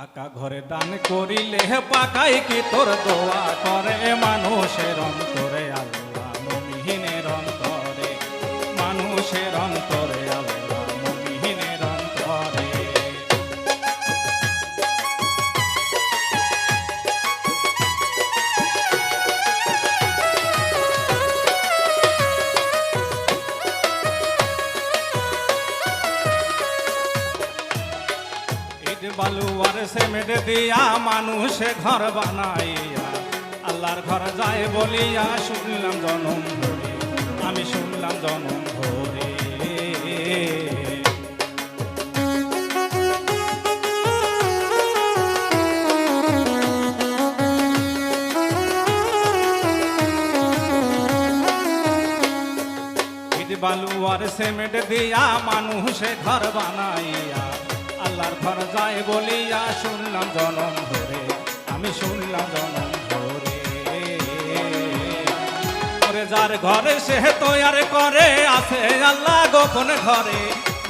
পাকা ঘরে দান করিলে পাকাই কি তোর দোয়া করে মানুষের অন্তরে? ইট বালু আর সিমেন্ট দিয়া মানুষে ঘর বানাইয়া, আল্লাহর ঘর যায় বলিয়া শুনলাম জনম ধরে, আমি শুনলাম জনম ধরে। বালু আর সিমেন্ট দিয়া মানুষে ঘর বানাইয়া আল্লাহর ঘর যায় বলিয়া শুনলাম, জনম ধরে। আমি শুনলাম, জনম ধরে। ওরে যার ঘরে সে তৈয়ার করে, আছে আল্লাহ গোপন ঘরে।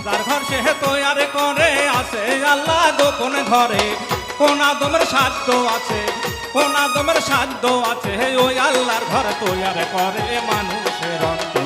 যার ঘর সে তৈয়ার করে, আছে আল্লাহ গোপন ঘরে। কোন আদমের সাধ্য আছে, কোন আদমের সাধ্য আছে, ওই আল্লাহর ঘর তৈয়ার করে মানুষের অন্তরে।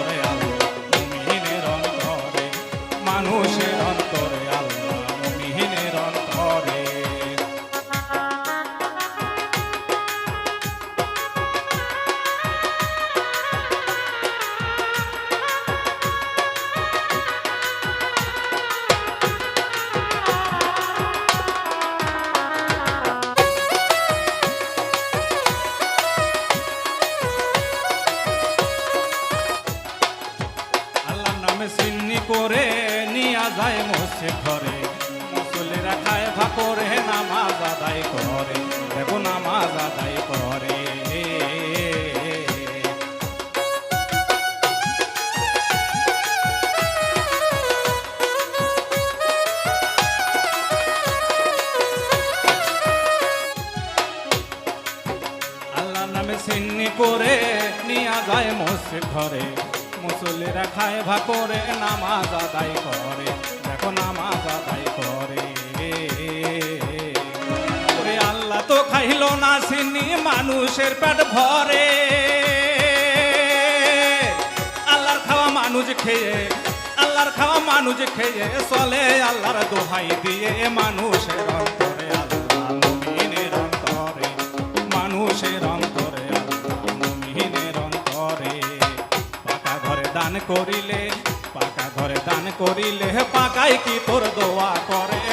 যায় মসজিদ ঘরে। মুসল্লিরা খায় ভা করে নামাজ আদায় করে। দেখো নামাজ আদায় করে। আল্লাহর নামে সিন্নি করে নিয়া যায় মসজিদ ঘরে। মুসল্লিরা খায় ভা করে, নামাজ আদায় করে। দেখো নামাজ আদায় করে। ওরে আল্লাহ তো খাইলো না সিনি মানুষের পেট ভরে। আল্লাহর খাওয়া মানুষ খেয়ে, আল্লাহর খাওয়া মানুষ খেয়ে চলে, আল্লাহর দোহাই দিয়ে মানুষের দান করিলে পাকা ঘরে দান করিলে পাকাই কি তোর দোয়া করে?